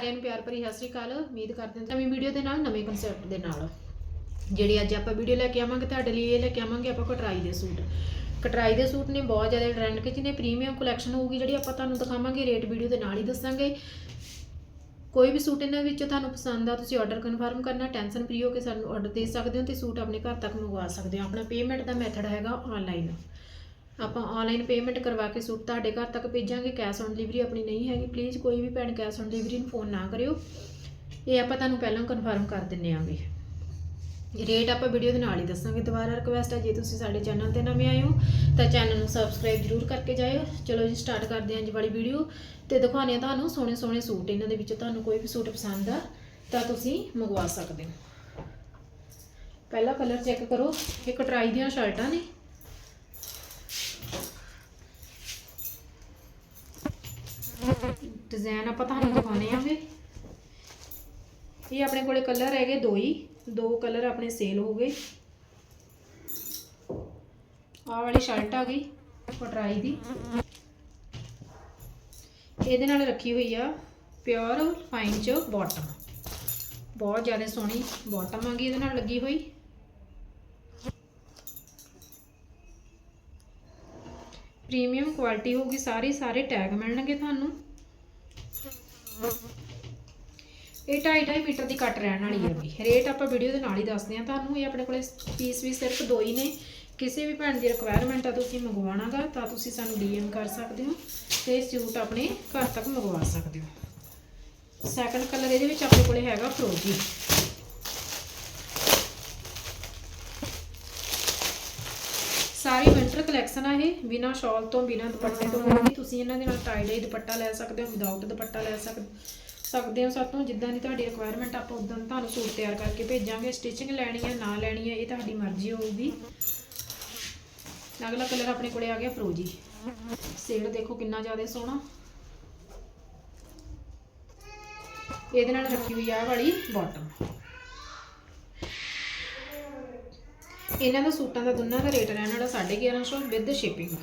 ਸਾਰਿਆਂ ਨੂੰ ਪਿਆਰ ਭਰੀ ਸਤਿ ਸ੍ਰੀ ਅਕਾਲ। ਉਮੀਦ ਕਰਦੇ ਹਾਂ ਨਵੀਂ ਵੀਡੀਓ ਦੇ ਨਾਲ, ਨਵੇਂ ਕਨਸੈਪਟ ਦੇ ਨਾਲ। ਜਿਹੜੀ ਅੱਜ ਆਪਾਂ ਵੀਡੀਓ ਲੈ ਕੇ ਆਵਾਂਗੇ, ਤੁਹਾਡੇ ਲਈ ਇਹ ਲੈ ਕੇ ਆਵਾਂਗੇ ਆਪਾਂ ਕਟਰਾਈ ਦੇ ਸੂਟ। ਕਟਰਾਈ ਦੇ ਸੂਟ ਨੇ ਬਹੁਤ ਜ਼ਿਆਦਾ ਟ੍ਰੈਂਡ ਵਿੱਚ ਨੇ ਪ੍ਰੀਮੀਅਮ ਕਲੈਕਸ਼ਨ ਹੋਊਗੀ ਜਿਹੜੀ ਆਪਾਂ ਤੁਹਾਨੂੰ ਦਿਖਾਵਾਂਗੇ ਰੇਟ ਵੀਡੀਓ ਦੇ ਨਾਲ ਹੀ ਦੱਸਾਂਗੇ। ਕੋਈ ਵੀ ਸੂਟ ਇਹਨਾਂ ਵਿੱਚ ਤੁਹਾਨੂੰ ਪਸੰਦ ਆ, ਤੁਸੀਂ ਆਰਡਰ ਕਨਫਰਮ ਕਰਨਾ ਟੈਨਸ਼ਨ ਫ੍ਰੀ ਹੋ ਕੇ ਸਾਨੂੰ ਆਰਡਰ ਦੇ ਸਕਦੇ ਹੋ ਤੇ ਸੂਟ ਆਪਣੇ ਘਰ ਤੱਕ ਮੰਗਵਾ ਸਕਦੇ ਹੋ। ਆਪਣਾ ਪੇਮੈਂਟ ਦਾ ਮੈਥਡ ਹੈਗਾ ਆਨਲਾਈਨ ਆਪਾਂ ਆਨਲਾਈਨ ਪੇਮੈਂਟ ਕਰਵਾ ਕੇ ਸੂਟ ਤੁਹਾਡੇ ਘਰ ਤੱਕ ਭੇਜਾਂਗੇ ਕੈਸ਼ ਔਨ ਡਿਲੀਵਰੀ ਆਪਣੀ ਨਹੀਂ ਹੈਗੀ ਪਲੀਜ਼ ਕੋਈ ਵੀ ਭੈਣ ਕੈਸ਼ ਔਨ ਡਿਲੀਵਰੀ ਨੂੰ ਫੋਨ ਨਾ ਕਰਿਓ। ਇਹ ਆਪਾਂ ਤੁਹਾਨੂੰ ਪਹਿਲਾਂ ਕਨਫਰਮ ਕਰ ਦਿੰਨੇ ਆਂਗੇ। ਰੇਟ ਆਪਾਂ ਵੀਡੀਓ ਦੇ ਨਾਲ ਹੀ ਦੱਸਾਂਗੇ ਦੁਬਾਰਾ ਰਿਕਵੈਸਟ ਹੈ ਜੇ ਤੁਸੀਂ ਸਾਡੇ ਚੈਨਲ ਤੇ ਨਵੇਂ ਆਏ ਹੋ, ਤਾਂ ਚੈਨਲ ਨੂੰ ਸਬਸਕ੍ਰਾਈਬ ਜਰੂਰ ਕਰਕੇ ਜਾਇਓ। ਚਲੋ ਜੀ ਸਟਾਰਟ ਕਰਦੇ ਹਾਂ ਅੱਜ ਵਾਲੀ ਵੀਡੀਓ ਤੇ ਦਿਖਾਉਂਦੇ ਹਾਂ ਤੁਹਾਨੂੰ ਸੋਹਣੇ ਸੋਹਣੇ ਸੂਟ। ਇਹਨਾਂ ਦੇ ਵਿੱਚ ਤੁਹਾਨੂੰ ਕੋਈ ਵੀ ਸੂਟ ਪਸੰਦ ਆ, ਤਾਂ ਤੁਸੀਂ ਮੰਗਵਾ ਸਕਦੇ ਹੋ। ਪਹਿਲਾ ਕਲਰ ਚੈੱਕ ਕਰੋ ਇਹ ਕਟਰਾਈ ਦੀਆਂ ਸ਼ਰਟਾਂ ਨੇ। ਡਿਜ਼ਾਈਨ ਆਪਾਂ ਤੁਹਾਨੂੰ ਦਿਖਾਉਣੇ ਆਂਗੇ ਇਹ ਆਪਣੇ ਕੋਲੇ ਕਲਰ ਹੈਗੇ ਦੋ ਹੀ। ਦੋ ਕਲਰ ਆਪਣੇ ਸੇਲ ਹੋ ਗਏ। ਆਹ ਵਾਲੀ ਸ਼ਰਟ ਆ ਗਈ, ਪਟਰਾਈ ਦੀ। ਇਹਦੇ ਨਾਲ ਰੱਖੀ ਹੋਈ ਆ ਪਿਓਰ ਫਾਈਨ ਚ ਬਾਟਮ ਬਹੁਤ ਜ਼ਿਆਦਾ ਸੋਹਣੀ ਬਾਟਮ ਆ ਗਈ, ਇਹਦੇ ਨਾਲ ਲੱਗੀ ਹੋਈ। ਪ੍ਰੀਮੀਅਮ ਕੁਆਲਿਟੀ ਹੋਊਗੀ, ਸਾਰੀ ਸਾਰੇ ਟੈਗ ਮਿਲਣਗੇ ਤੁਹਾਨੂੰ। ਇਹ 2.5 ਮੀਟਰ ਦੀ ਕੱਟ ਰਹਿਣ ਵਾਲੀ ਹੈ ਰੇਟ ਆਪਾਂ ਵੀਡੀਓ ਦੇ ਨਾਲ ਹੀ ਦੱਸਦੇ ਹਾਂ ਤੁਹਾਨੂੰ। ਇਹ ਆਪਣੇ ਕੋਲੇ ਪੀਸ ਵੀ ਸਿਰਫ ਦੋ ਹੀ ਨੇ। ਕਿਸੇ ਵੀ ਭੈਣ ਦੀ ਰਿਕੁਆਇਰਮੈਂਟ ਆ, ਤੁਸੀਂ ਮੰਗਵਾਉਣਾਗਾ, ਤਾਂ ਤੁਸੀਂ ਸਾਨੂੰ ਡੀਐਮ ਕਰ ਸਕਦੇ ਹੋ ਤੇ ਸੂਟ ਆਪਣੇ ਘਰ ਤੱਕ ਮੰਗਵਾ ਸਕਦੇ ਹੋ। ਸੈਕੰਡ ਕਲਰ ਇਹਦੇ ਵਿੱਚ ਆਪਣੇ ਕੋਲੇ ਹੈਗਾ ਫਰੋਜੀ ਸਾਰੀ ਵਿੰਟਰ ਕਲੈਕਸ਼ਨ ਆ ਇਹ, ਬਿਨਾ ਸ਼ਾਲ ਤੋਂ, ਬਿਨਾ ਦੁਪੱਟੇ ਤੋਂ। ਹੋਊਗੀ ਤੁਸੀਂ ਇਹਨਾਂ ਦੇ ਨਾਲ ਟਾਈ ਡਾਈ ਦੁਪੱਟਾ ਲੈ ਸਕਦੇ ਹੋ ਵਿਦਆਊਟ ਦੁਪੱਟਾ ਲੈ ਸਕਦੇ ਸਕਦੇ ਹੋ ਸਾਤੋਂ। ਜਿੱਦਾਂ ਦੀ ਤੁਹਾਡੀ ਰਿਕੁਆਇਰਮੈਂਟ ਆਪਾਂ ਉਦਾਂ ਤੁਹਾਨੂੰ ਸੂਟ ਤਿਆਰ ਕਰਕੇ ਭੇਜਾਂਗੇ। ਸਟਿਚਿੰਗ ਲੈਣੀ ਹੈ ਨਾ ਲੈਣੀ ਹੈ ਇਹ ਤੁਹਾਡੀ ਮਰਜ਼ੀ ਹੋਊਗੀ। ਅਗਲਾ ਕਲਰ ਆਪਣੇ ਕੋਲੇ ਆ ਗਿਆ ਫਰੋਜੀ ਸ਼ੇਡ ਦੇਖੋ ਕਿੰਨਾ ਜ਼ਿਆਦਾ ਸੋਹਣਾ। ਇਹਦੇ ਨਾਲ ਰੱਖੀ ਹੋਈ ਆ ਵਾਲੀ ਬਾਟਮ ਇਹਨਾਂ ਦਾ ਸੂਟਾਂ ਦਾ ਦੋਨਾਂ ਦਾ ਰੇਟ ਰਹਿਣ ਵਾਲਾ 1150 ਵਿਦ ਸ਼ਿਪਿੰਗ